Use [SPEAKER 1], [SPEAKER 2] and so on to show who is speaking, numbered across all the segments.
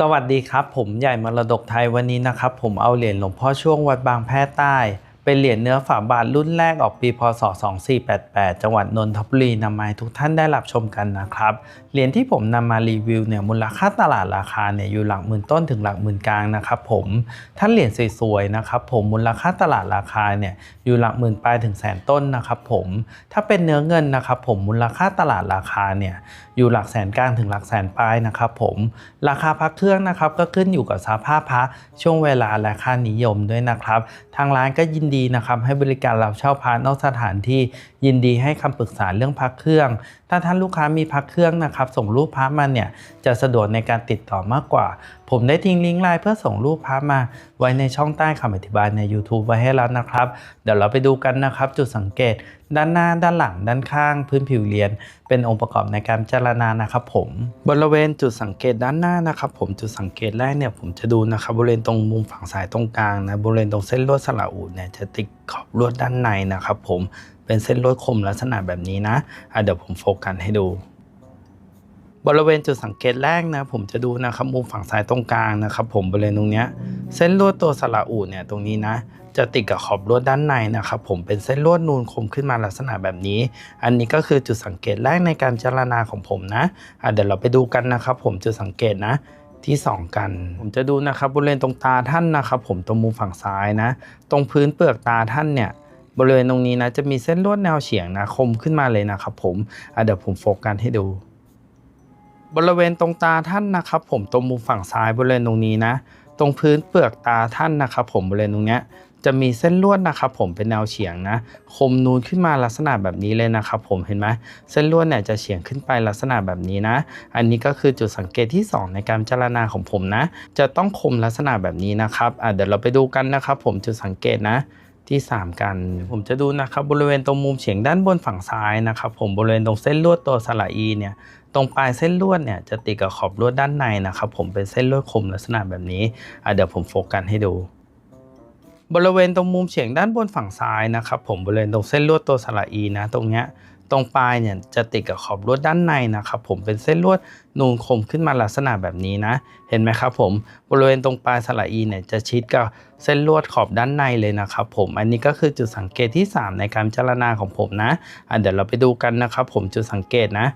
[SPEAKER 1] สวัสดีครับ ผมใหญ่มรดกไทยวันนี้นะครับ ผมเอาเหรียญหลวงพ่อช่วงวัดบางแพร่ใต้ เป็นเหรียญเนื้อฝาบาทรุ่นแรกออกปีพศ 2488 จังหวัดนนทบุรีนำมาให้ทุกท่านได้รับชมกันนะครับ เหรียญที่ผมนำมารีวิวเนี่ยมูลค่าตลาดราคาเนี่ยอยู่หลักหมื่นต้นถึงหลักหมื่นกลางนะครับผมถ้าเหรียญสวยๆนะครับผมมูลค่าตลาดราคาเนี่ยอยู่หลักหมื่นปลายถึงแสนต้นนะครับผมถ้าเป็นเนื้อเงินนะครับผมมูลค่าตลาดราคาเนี่ยอยู่หลักแสนกลางถึงหลักแสนปลายนะครับผมราคาพักเครื่องนะครับก็ขึ้นอยู่กับสภาพพระช่วงเวลาและค่านิยมด้วยนะครับ ทางร้านก็ยินดีนะครับให้บริการรับเช่าพระนอกสถานที่ยินดีให้คำปรึกษาเรื่องพักเครื่องถ้าท่านลูกค้ามีพักเครื่องนะครับ ส่งรูปพระมาเนี่ยจะสะดวกในการติดต่อมากกว่า ผมได้ทิ้งลิงก์ไลน์เพื่อส่งรูปพระมา ไว้ในช่องใต้คำอธิบายใน YouTube ไว้ให้แล้วนะครับ เดี๋ยวเราไปดูกันนะครับ จุดสังเกต ด้านหน้าด้านหลังด้านข้าง พื้นผิวเรียญเป็นองค์ประกอบในการพิจารณานะครับ ผมบริเวณจุดสังเกตด้านหน้านะครับ ผมจุดสังเกตแรกเนี่ยผมจะดูนะครับบริเวณตรงมุมฝั่งซ้ายตรงกลางนะบริเวณตรงเส้นลวดสระอูดเนี่ยจะติดขอบลวดด้านในนะครับ ผม เป็นเส้นลวดคมลักษณะแบบนี้นะะเดี๋ยวผมโฟกัสให้ดู บริเวณจุดสังเกตแรกนะ ผมจะดูนะครับมุมฝั่งซ้ายตรงกลางนะครับผมบริเวณตรงนี้เส้นลวดตัวสระอูเนี่ยตรงนี้นะ จะติดกับขอบลวดด้านในนะครับผมเป็นเส้นลวดนูนคมขึ้นมาลักษณะแบบนี้ อันนี้ก็คือจุดสังเกตแรกในการเจรณาของผมนะะเดี๋ยวเราไปดูกันนะครับผมจุดสังเกตนะที่ 2 กัน ผมจะดูนะครับบริเวณตรงตาท่านนะครับผมตรงมุมฝั่งซ้ายนะ ตรงพื้นเปลือกตาท่านเนี่ย บริเวณตรงนี้นะจะมีเส้นลวดแนวเฉียงนะคมขึ้นมาเลยนะครับผมเดี๋ยวผมโฟกัสให้ดู บริเวณตรงตาท่านนะครับ ผมตรงมุมฝั่งซ้ายบริเวณตรงนี้นะ ตรงพื้นเปลือกตาท่านนะครับ ผมบริเวณตรงเนี้ยจะมีเส้นลวดนะครับผมเป็นแนวเฉียงนะคมนูนขึ้นมาลักษณะแบบนี้เลยนะครับผมเห็นไหมเส้นลวดเนี่ยจะเฉียงขึ้นไปลักษณะแบบนี้นะ อันนี้ก็คือจุดสังเกตที่ 2 ในการพิจารณาของผมนะ จะต้องคมลักษณะแบบนี้นะครับเดี๋ยวเราไปดูกันนะครับผมจุดสังเกตนะ ที่ 3 กัน ผมจะดูนะครับบริเวณตรงมุมเฉียงด้านบนฝั่งซ้ายนะครับผมบริเวณตรงเส้นลวดตัวสระอีเนี่ยตรงปลายเส้นลวดเนี่ยจะติดกับขอบลวดด้านในนะครับผมเป็นเส้นลวดคมลักษณะแบบนี้เดี๋ยวผมโฟกัสให้ดู บริเวณตรงมุมเฉียงด้านบนฝั่งซ้ายนะครับผมบริเวณตรงเส้นลวดตัวสระอีนะตรงเนี้ย ตรงปลายเนี่ยจะติดกับขอบลวดด้านในนะครับผมเป็นเส้นลวดนูนคมขึ้นมาลักษณะแบบนี้นะ เห็นไหมครับผมบริเวณตรงปลายสระอีเนี่ยจะชิดกับเส้นลวดขอบด้านในเลยนะครับผมอันนี้ก็คือจุดสังเกตที่ 3 ในการพิจารณาของผมนะอะเดี๋ยวเราไปดูกันนะครับผมจุดสังเกตนะ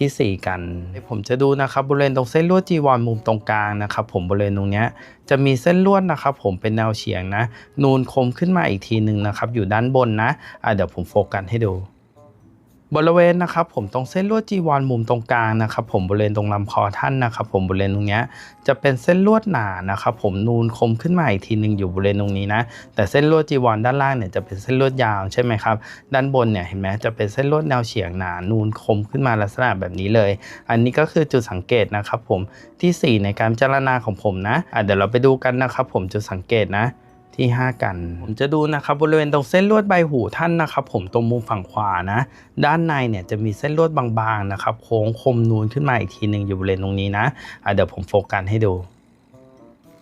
[SPEAKER 1] ที่ 4 กันผมจะดูนะครับบริเวณตรงเส้นลวดจีวรมุมตรงกลางนะครับผมบริเวณตรงนี้จะมีเส้นลวดนะครับผมเป็นแนวเฉียงนะ นูนคมขึ้นมาอีกทีหนึ่งนะครับอยู่ด้านบนนะอะเดี๋ยวผมโฟกัสให้ดู บริเวณนะครับผมตรงเส้นลวดจีวรมุมตรงกลางนะครับผมบริเวณตรงลำคอท่านนะครับผมบริเวณตรงนี้จะเป็นเส้นลวดหนานะครับผมนูนคมขึ้นมาอีกทีหนึ่งอยู่บริเวณตรงนี้นะแต่เส้นลวดจีวรด้านล่างเนี่ยจะเป็นเส้นลวดยาวใช่ไหมครับด้านบนเนี่ยเห็นไหมจะเป็นเส้นลวดแนวเฉียงหนานูนคมขึ้นมาลักษณะแบบนี้เลย อันนี้ก็คือจุดสังเกตนะครับผมที่ 4 ในการพิจารณาของผมนะะเดี๋ยวเราไปดูกันนะครับผมจุดสังเกตนะ ที่ 5 กัน ผมจะดูนะครับบริเวณตรงเส้นลวดใบหูท่านนะครับ ผมตรงมุมฝั่งขวานะ ด้านในเนี่ยจะมีเส้นลวดบางๆนะครับโค้งคมนูนขึ้นมาอีกทีหนึ่งอยู่บริเวณตรงนี้นะะเดี๋ยวผมโฟกัสให้ดู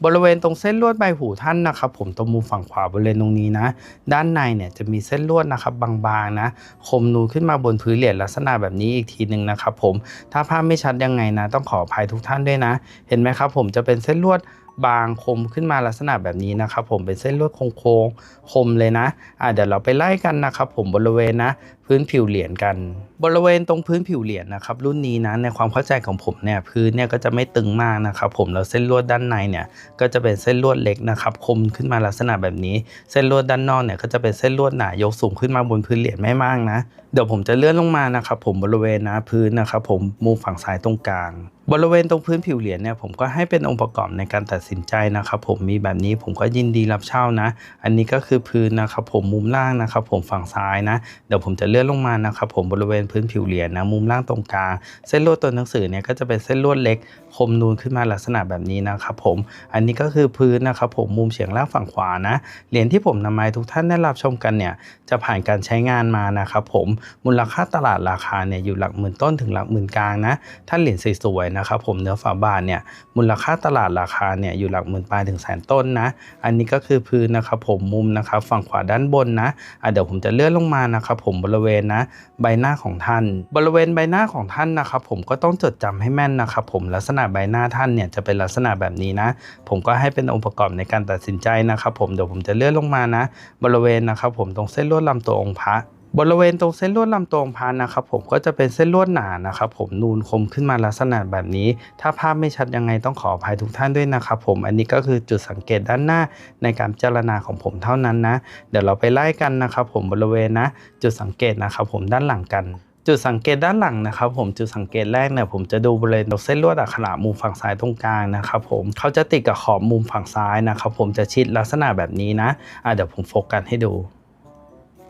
[SPEAKER 1] บริเวณตรงเส้นลวดใบหูท่านนะครับ ผมตรงมุมฝั่งขวาบริเวณตรงนี้นะ ด้านในเนี่ยจะมีเส้นลวดนะครับบางๆนะ คมนูนขึ้นมาบนพื้นเหรียญลักษณะแบบนี้อีกทีหนึ่งนะครับผมถ้าภาพไม่ชัดยังไงนะ ต้องขออภัยทุกท่านด้วยนะ เห็นไหมครับ ผมจะเป็นเส้นลวด บางคมขึ้นมาลักษณะแบบนี้นะครับผมเป็นเส้นลวดโค้งๆคมเลยนะอะเดี๋ยวเราไปไล่กันนะครับผมบริเวณนะพื้นผิวเหรียญกัน บริเวณตรงพื้นผิวเหรียญนะครับรุ่นนี้นะในความเข้าใจของผมเนี่ยพื้นเนี่ยก็จะไม่ตึงมากนะครับผมแล้วเส้นลวดด้านในเนี่ยก็จะเป็นเส้นลวดเล็กนะครับคมขึ้นมาลักษณะแบบนี้ เส้นลวดด้านนอกเนี่ยก็จะเป็นเส้นลวดหนายกสูงขึ้นมาบนพื้นเหรียญไม่มากนะเดี๋ยวผมจะเลื่อนลงมานะครับผมบริเวณนะพื้นนะครับผมมุมฝั่งซ้ายตรงกลางบริเวณตรงพื้นผิวเหรียญเนี่ยผมก็ให้เป็นองค์ประกอบในการตัดสินใจนะครับผมมีแบบนี้ผมก็ยินดีรับเช่านะ อันนี้ก็คือพื้นนะครับผมมุมล่างนะครับผมฝั่งซ้ายนะเดี๋ยวผมจะเลื่อนลงมานะครับผมบริเวณพื้นผิวเหรียญนะมุมล่างตรงกลางเส้นลวดตัวหนังสือเนี่ยก็จะเป็นเส้นลวดเล็กคมนูนขึ้นมาลักษณะแบบนี้นะครับผมอันนี้ก็คือพื้นนะครับผมมุมเฉียงล่างฝั่งขวานะเหรียญที่ผมนำมาให้ทุกท่านได้รับชมกันเนี่ยจะผ่านการใช้งานมานะครับผมมูลค่าตลาดราคาเนี่ยอยู่หลักหมื่นต้นถึงหลักหมื่นกลางนะถ้าเหรียญสวยๆนะครับผมเนื้อฝาบาทเนี่ยมูลค่าตลาดราคาเนี่ยอยู่หลักหมื่นปลายถึงแสนต้นนะอันนี้ก็คือพื้นนะครับผมมุมนะครับฝั่งขวาด้านบนนะะเดี๋ยวผมจะเลื่อนลงมานะครับผมบริเวเวณนะใบหน้าของท่าน บริเวณใบหน้าของท่านนะครับ ผมก็ต้องจดจำให้แม่นนะครับผมลักษณะใบหน้าท่านเนี่ยจะเป็นลักษณะแบบนี้นะ ผมก็ให้เป็นองค์ประกอบในการตัดสินใจนะครับ ผมเดี๋ยวผมจะเลื่อนลงมานะ บริเวณนะครับ ผมตรงเส้นลวดลำตัวองค์พระ บริเวณตรงเส้นลวดลำตัวองพระนะครับผมก็จะเป็นเส้นลวดหนานะครับผมนูนคมขึ้นมาลักษณะแบบนี้ ถ้าภาพไม่ชัดยังไงต้องขออภัยทุกท่านด้วยนะครับผมอันนี้ก็คือจุดสังเกตด้านหน้าในการพิจารณาของผมเท่านั้นนะ เดี๋ยวเราไปไล่กันนะครับผมบริเวณนะ จุดสังเกตนะครับผมด้านหลังกันจุดสังเกตด้านหลังนะครับผมจุดสังเกตแรกเนี่ยผมจะดูบริเวณตรงเส้นลวดอักขระมุมฝั่งซ้ายตรงกลางนะครับผมเขาจะติดกับขอบมุมฝั่งซ้ายนะครับผมจะชิดลักษณะแบบนี้นะอะเดี๋ยวผมโฟกัสให้ดู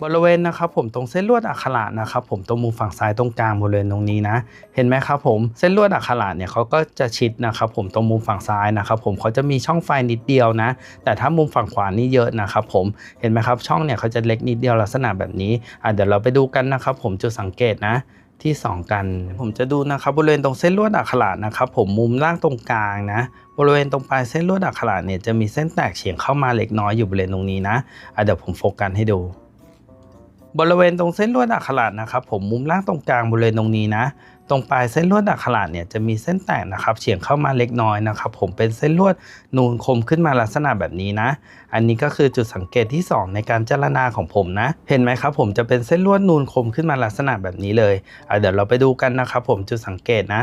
[SPEAKER 1] บริเวณนะครับผมตรงเส้นลวดอักขระนะครับผมตรงมุมฝั่งซ้ายตรงกลางบริเวณตรงนี้นะ เห็นไหมครับผมเส้นลวดอักขระเนี่ยเขาก็จะชิดนะครับผมตรงมุมฝั่งซ้ายนะครับผมเขาจะมีช่องไฟนิดเดียวนะ แต่ถ้ามุมฝั่งขวานี่เยอะนะครับผมเห็นไหมครับช่องเนี่ยเขาจะเล็กนิดเดียวลักษณะแบบนี้อะเดี๋ยวเราไปดูกันนะครับผมจุดสังเกตนะที่ 2 กัน ผมจะดูนะครับบริเวณตรงเส้นลวดอักขระนะครับผมมุมล่างตรงกลางนะบริเวณตรงปลายเส้นลวดอักขระเนี่ยจะมีเส้นแตกเฉียงเข้ามาเล็กน้อยอยู่บริเวณตรงนี้นะอะเดี๋ยวผมโฟกัสให้ดู บริเวณตรงเส้นลวดอักขระนะครับ ผมมุมล่างตรงกลางบริเวณตรงนี้นะ ตรงปลายเส้นลวดอักขระเนี่ยจะมีเส้นแตกนะครับเฉียงเข้ามาเล็กน้อยนะครับ ผมเป็นเส้นลวดนูนคมขึ้นมาลักษณะแบบนี้นะ อันนี้ก็คือจุดสังเกตที่ 2 ในการเจรณาของผมนะ เห็นไหมครับ ผมจะเป็นเส้นลวดนูนคมขึ้นมาลักษณะแบบนี้เลยเดี๋ยวเราไปดูกันนะครับ ผมจุดสังเกตนะ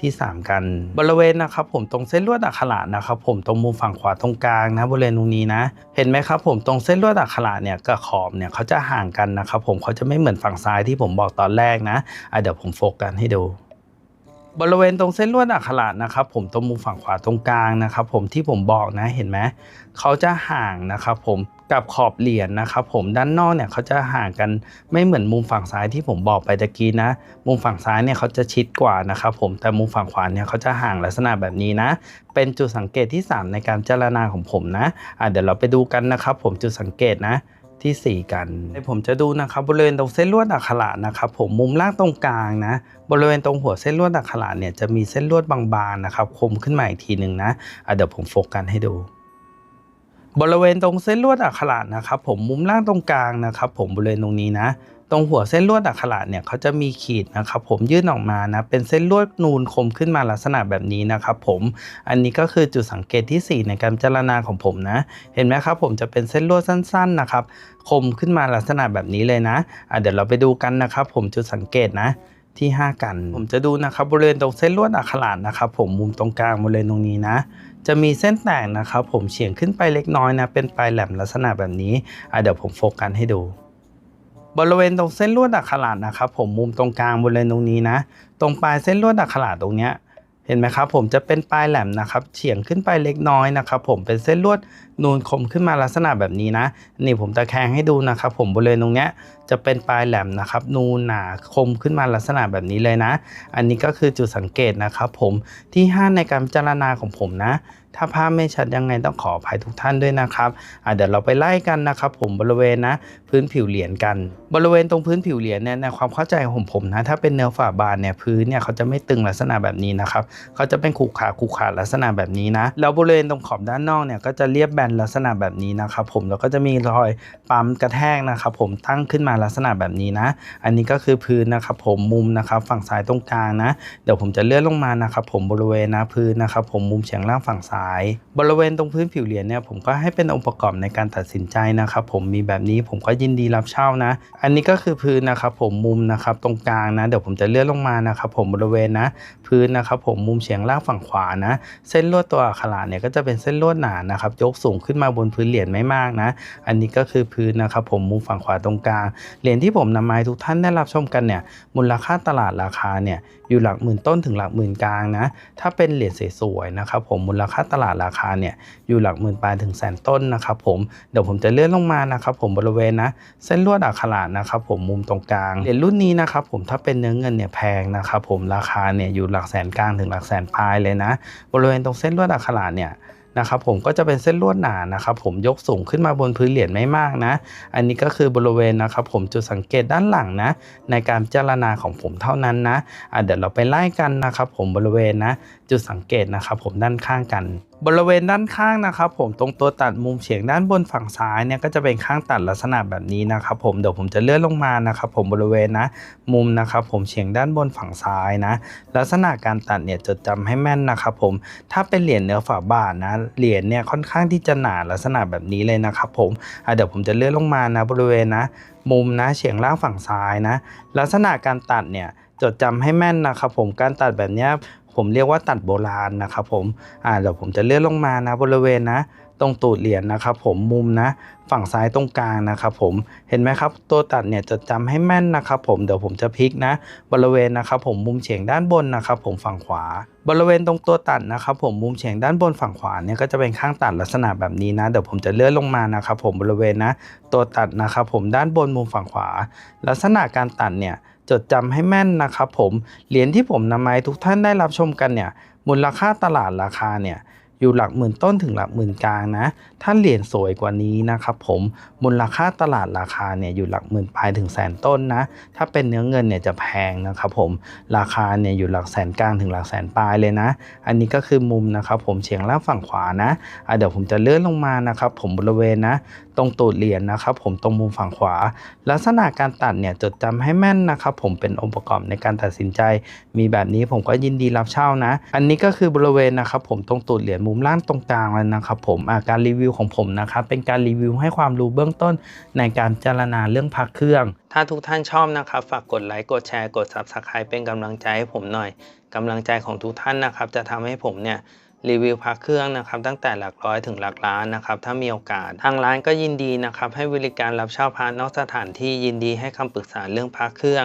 [SPEAKER 1] ที่ 3 กัน บริเวณนะครับผมตรงเส้นลวดอักขระนะครับผมตรงมุมฝั่งขวาตรงกลางนะบริเวณตรงนี้นะ เห็นไหมครับผมตรงเส้นลวดอักขระเนี่ยกับขอบเนี่ยเขาจะห่างกันนะครับผมเขาจะไม่เหมือนฝั่งซ้ายที่ผมบอกตอนแรกนะะเดี๋ยวผมโฟกัสให้ดูบริเวณตรงเส้นลวดอักขระนะครับผมตรงมุมฝั่งขวาตรงกลางนะครับผมที่ผมบอกนะเห็นไหมเขาจะห่างนะครับผม กับขอบเหรียญนะครับผมด้านนอกเนี่ยเขาจะห่างกันไม่เหมือนมุมฝั่งซ้ายที่ผมบอกไปตะกี้นะ มุมฝั่งซ้ายเนี่ยเขาจะชิดกว่านะครับผมแต่มุมฝั่งขวาเนี่ยเขาจะห่างลักษณะแบบนี้นะ เป็นจุดสังเกตที่ 3 ในการเจรณาของผมนะะเดี๋ยวเราไปดูกันนะครับผมจุดสังเกตนะที่ 4 กันผมจะดูนะครับบริเวณตรงเส้นลวดอักขระนะครับผมมุมล่างตรงกลางนะบริเวณตรงหัวเส้นลวดอักขระเนี่ยจะมีเส้นลวดบางๆนะครับคมขึ้นมาอีกทีหนึ่งนะะเดี๋ยวผมโฟกัสให้ดู บริเวณตรงเส้นลวดอักขระนะครับผมมุมล่างตรงกลางนะครับ ผมบริเวณตรงนี้นะ ตรงหัวเส้นลวดอักขระเนี่ยเขาจะมีขีดนะครับ ผมยื่นออกมานะเป็นเส้นลวดนูนคมขึ้นมาลักษณะแบบนี้นะครับ ผมอันนี้ก็คือจุดสังเกตที่ 4 ในการจารณาของผมนะ เห็นไหมครับ ผมจะเป็นเส้นลวดสั้น ๆนะครับ คมขึ้นมาลักษณะแบบนี้เลยนะะเดี๋ยวเราไปดูกันนะครับ ผมจุดสังเกตนะ ที่ 5 กัน ผมจะดูนะครับบริเวณตรงเส้นลวดอักขระนะครับ ผมมุมตรงกลางบริเวณตรงนี้นะ จะมีเส้นแตกนะครับผมเฉียงขึ้นไปเล็กน้อยนะ เป็นปลายแหลมลักษณะแบบนี้อะเดี๋ยวผมโฟกัสให้ดู บริเวณตรงเส้นลวดอักขระนะครับผมมุมตรงกลางบริเวณตรงนี้นะ ตรงปลายเส้นลวดอักขระตรงเนี้ย เห็นไหมครับผมจะเป็นปลายแหลมนะครับเฉียงขึ้นไปเล็กน้อยนะครับผมเป็นเส้นลวดนูนคมขึ้นมาลักษณะแบบนี้นะนี่ผมตะแคงให้ดูนะครับผมบริเวณตรงเนี้ยจะเป็นปลายแหลมนะครับนูนหนาคมขึ้นมาลักษณะแบบนี้เลยนะ อันนี้ก็คือจุดสังเกตนะครับผมที่ 5 ในการพิจารณาของผมนะ ถ้าภาพไม่ชัดยังไงต้องขออภัยทุกท่านด้วยนะครับเดี๋ยวเราไปไล่กันนะครับ ผมบริเวณนะพื้นผิวเหรียญกัน บริเวณตรงพื้นผิวเหรียญเนี่ยในความเข้าใจของผมนะถ้าเป็นเนื้อฝาบานเนี่ยพื้นเนี่ยเขาจะไม่ตึงลักษณะแบบนี้นะครับเขาจะเป็นขูขาขูขาลักษณะแบบนี้นะแล้วบริเวณตรงขอบด้านนอกเนี่ยก็จะเรียบแบนลักษณะแบบนี้นะครับผมแล้วก็จะมีรอยปั๊มกระแทกนะครับผมตั้งขึ้นมาลักษณะแบบนี้นะ อันนี้ก็คือพื้นนะครับผมมุมนะครับฝั่งซ้ายตรงกลางนะ เดี๋ยวผมจะเลื่อนลงมานะครับผมบริเวณนะพื้นนะครับผมมุมเฉียงล่างฝั่งซ้ายบริเวณตรงพื้นผิวเหรียญเนี่ยผมก็ให้เป็นองค์ประกอบในการตัดสินใจนะครับผมมีแบบนี้ผมก็ยินดีรับเช่านะ อันนี้ก็คือพื้นนะครับผมมุมนะครับตรงกลางนะเดี๋ยวผมจะเลื่อนลงมานะครับผมบริเวณนะ พื้นนะครับผมมุมเฉียงล่างฝั่งขวานะ เส้นลวดตัวอักขระเนี่ยก็จะเป็นเส้นลวดหนานะครับยกสูงขึ้นมาบนพื้นเหรียญไม่มากนะ อันนี้ก็คือพื้นนะครับผมมุมฝั่งขวาตรงกลางเหรียญที่ผมนำมาให้ทุกท่านได้รับชมกันเนี่ยมูลค่าตลาดราคาเนี่ยอยู่หลักหมื่นต้นถึงหลักหมื่นกลางนะถ้าเป็นเหรียญสวยๆนะครับผมมูลค่าตลาดราคาเนี่ยอยู่หลักหมื่นปลายถึงแสนต้นนะครับผมเดี๋ยวผมจะเลื่อนลงมานะครับผมบริเวณนะเส้นลวดอักขระนะครับผมมุมตรงกลางเหรียญรุ่นนี้นะครับผมถ้าเป็นเนื้อเงินเนี่ยแพงนะครับผมราคาเนี่ยอยู่หลักแสนกลางถึงหลักแสนปลายเลยนะ บริเวณตรงเส้นลวดอักขระเนี่ย นะครับผมก็จะเป็นเส้นลวดหนานะครับผมยกสูงขึ้นมาบนพื้นเหรียญไม่มากนะ อันนี้ก็คือบริเวณนะครับผมจุดสังเกตด้านหลังนะ ในการพิจารณาของผมเท่านั้นนะะเดี๋ยวเราไปไล่กันนะครับผมบริเวณนะ จุดสังเกตนะครับผมด้านข้างกัน บริเวณด้านข้างนะครับ ผมตรงตัวตัดมุมเฉียงด้านบนฝั่งซ้ายเนี่ยก็จะเป็นข้างตัดลักษณะแบบนี้นะครับ ผมเดี๋ยวผมจะเลื่อนลงมานะครับ ผมบริเวณนะมุมนะครับผมเฉียงด้านบนฝั่งซ้ายนะ ลักษณะการตัดเนี่ยจดจำให้แม่นนะครับผมถ้าเป็นเหรียญเนื้อฝาบาทนะเหรียญเนี่ยค่อนข้างที่จะหนาลักษณะแบบนี้เลยนะครับ ผมเดี๋ยวผมจะเลื่อนลงมานะบริเวณนะมุมนะเฉียงล่างฝั่งซ้ายนะ ลักษณะการตัดเนี่ยจดจำให้แม่นนะครับผมการตัดแบบนี้ ผมเรียกว่าตัดโบราณนะครับผมอ่าเดี๋ยวผมจะเลื่อนลงมานะบริเวณนะ ตรงตูดเหรียญนะครับผมมุมนะ ฝั่งซ้ายตรงกลางนะครับผมเห็นไหมครับ ตัวตัดเนี่ยจดจำให้แม่นนะครับผมเดี๋ยวผมจะพลิกนะ บริเวณนะครับผมมุมเฉียงด้านบนนะครับผมฝั่งขวา บริเวณตรงตัวตัดนะครับผมมุมเฉียงด้านบนฝั่งขวาเนี่ยก็จะเป็นข้างตัดลักษณะแบบนี้นะเดี๋ยวผมจะเลื่อนลงมานะครับผมบริเวณนะ ตัวตัดนะครับผมด้านบนมุมฝั่งขวา ลักษณะการตัดเนี่ย จดจำให้แม่นนะครับผม เหรียญที่ผมนำมาให้ทุกท่านได้รับชมกันเนี่ยมูลค่าตลาดราคาเนี่ย อยู่หลักหมื่นต้นถึงหลักหมื่นกลางนะ ถ้าเหรียญสวยกว่านี้นะครับผมมูลค่าตลาดราคาเนี่ยอยู่หลักหมื่นปลายถึงแสนต้นนะ ถ้าเป็นเนื้อเงินเนี่ยจะแพงนะครับผมราคาเนี่ยอยู่หลักแสนกลางถึงหลักแสนปลายเลยนะ อันนี้ก็คือมุมนะครับผมเฉียงล่างฝั่งขวานะะเดี๋ยวผมจะเลื่อนลงมานะครับผมบริเวณนะ ตรงตูดเหรียญนะครับผมตรงมุมฝั่งขวา ลักษณะการตัดเนี่ยจดจำให้แม่นนะครับผมเป็นองค์ประกอบในการตัดสินใจ มีแบบนี้ผมก็ยินดีรับเช่านะ อันนี้ก็คือบริเวณนะครับผมตรงตูดเหรียญมุมล่างตรงกลางเลยนะครับผมอาการรีวิวของผมนะครับเป็นการรีวิวให้ความรู้เบื้องต้นในการพิจารณาเรื่องพักเครื่อง ถ้าทุกท่านชอบนะครับฝากกดไลค์กดแชร์กด Subscribe เป็นกำลังใจให้ผมหน่อยกำลังใจของทุกท่านนะครับจะทำให้ผมเนี่ยรีวิวพระเครื่องนะครับตั้งแต่หลักร้อยถึงหลักล้านนะครับถ้ามีโอกาส ทางร้านก็ยินดีนะครับให้บริการรับเช่าพระนอกสถานที่ยินดีให้คำปรึกษาเรื่องพระเครื่อง